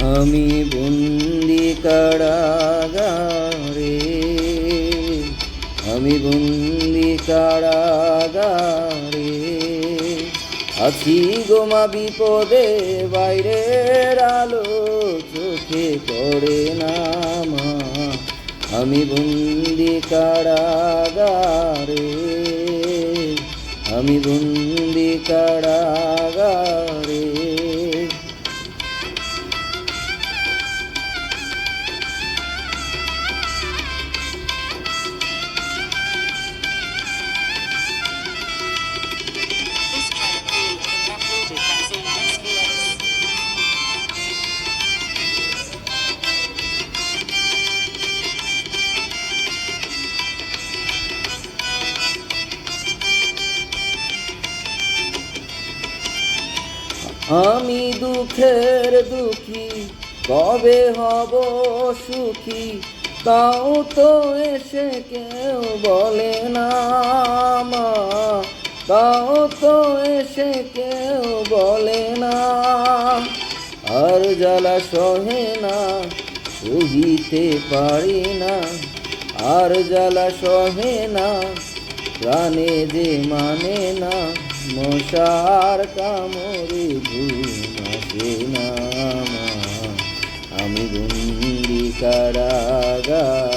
আমি বন্দি কারাগারে, আমি বন্দি কারাগারে আছি গোমা বিপদে, বাইরের আলো চোখে পড়ে না আমি বন্দি কারাগারে, আমি বন্দি কারাগারে। আমি দুঃখের দুঃখী, কবে হব সুখী? তাও তো এসে কেউ বলে না মা। তাও তো এসে কেউ বলে না। আর জ্বালা সহে না, সহিতে পারি না। আর জ্বালা সহে না, প্রাণে যে মানে না মশার কামড়ে ঘুম নামা। আমি বন্দি কারাগারে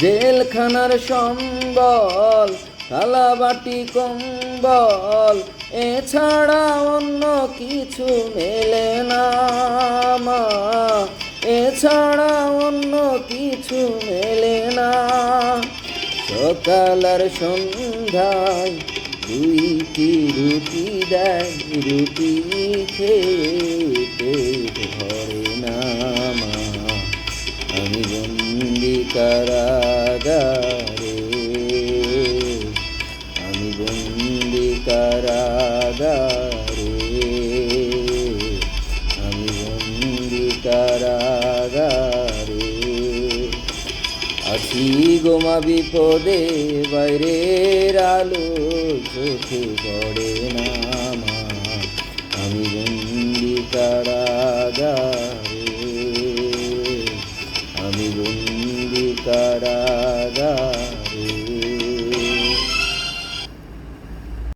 জেলখানার সম্বল, থালাবাটি কম্বল, এছাড়া অন্য কিছু মেলে না মা। এছাড়া অন্য কিছু মেলে না। সকাল আর সন্ধ্যায় দুইটি রুটি দেয়, রুটি খেতে ধরে না মা। আমি বন্দি কারাগারে কারাগারে আমি বন্দি কারাগারে আছি গোমা বিপদে, বাইরের আলো চোখে পড়ে না আমি বন্দি কারাগারে আমি বন্দি কারাগারে